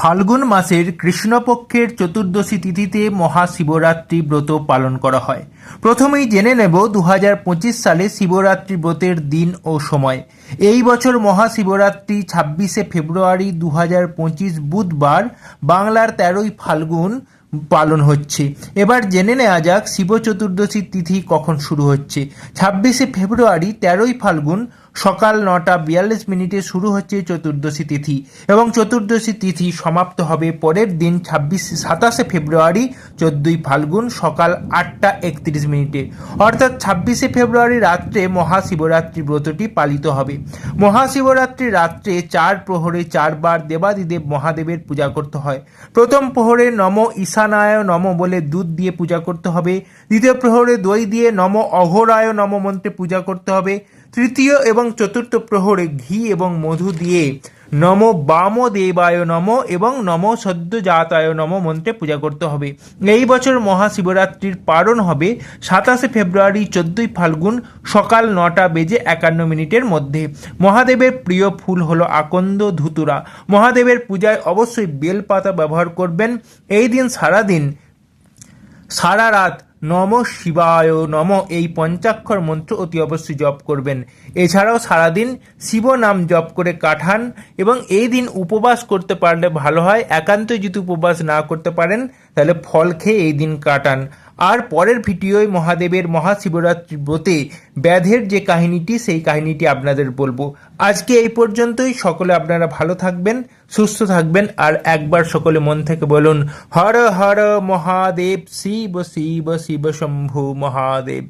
ফাল্গুন মাসের কৃষ্ণপক্ষের চতুর্দশী তিথিতে মহাশিবরাত্রি ব্রত পালন করা হয়। প্রথমেই জেনে নেব দু হাজার পঁচিশ সালে শিবরাত্রি ব্রতের দিন ও সময়। এই বছর মহাশিবরাত্রি ছাব্বিশে ফেব্রুয়ারি দু হাজার পঁচিশ বুধবার বাংলার তেরোই ফাল্গুন পালন হচ্ছে। এবার জেনে নেওয়া যাক, শিব চতুর্দশীর তিথি কখন শুরু হচ্ছে। ছাব্বিশে ফেব্রুয়ারি তেরোই ফাল্গুন সকাল নটা বিয়াল্লিশ মিনিটে শুরু হচ্ছে চতুর্দশী তিথি এবং চতুর্দশী তিথি সমাপ্ত হবে পরের দিন ছাব্বিশ, সাতাশে ফেব্রুয়ারি চোদ্দই ফাল্গুন সকাল আটটা একত্রিশ মিনিটে। অর্থাৎ ছাব্বিশে ফেব্রুয়ারি রাত্রে মহাশিবরাত্রি ব্রতটি পালিত হবে। মহাশিবরাত্রি রাত্রে চার প্রহরে চারবার দেবাদিদেব মহাদেবের পূজা করতে হয়। প্রথম প্রহরে নম ঈশানায় নম বলে দুধ দিয়ে পূজা করতে হবে। দ্বিতীয় প্রহরে দই দিয়ে নম অঘরায় নম মন্ত্রে পূজা করতে হবে। তৃতীয় এবং চতুর্থ প্রহরে ঘি এবং মধু দিয়ে নম বাম দেবায় নম এবং নম সদ্যজাতায় নম মন্ত্রে পূজা করতে হবে। এই বছর মহাশিবরাত্রির পালন হবে সাতাশে ফেব্রুয়ারি চোদ্দই ফাল্গুন সকাল নটা বেজে একান্ন মিনিটের মধ্যে। মহাদেবের প্রিয় ফুল হলো আকন্দ ধুতুরা। মহাদেবের পূজায় অবশ্যই বেলপাতা ব্যবহার করবেন। এই দিন সারাদিন সারা রাত নম শিবায়, নম এই পঞ্চাক্ষর মন্ত্র অতি অবশ্যই জপ করবেন। এছাড়াও সারাদিন শিব নাম জপ করে কাটান এবং এই দিন উপবাস করতে পারলে ভালো হয়। একান্তই যদি উপবাস না করতে পারেন, তাহলে ফল খেয়ে এই দিন কাটান। আর পরের ভিডিওয় মহাদেবের মহাশিবরাত্রি ব্রতে ব্যাধের যে কাহিনীটি, সেই কাহিনীটি আপনাদের বলব। আজকে এই পর্যন্তই। সকলে আপনারা ভালো থাকবেন, সুস্থ থাকবেন, আর একবার সকলে মন থেকে বলুন, হর হর মহাদেব, শিব শিব শিব শম্ভু মহাদেব।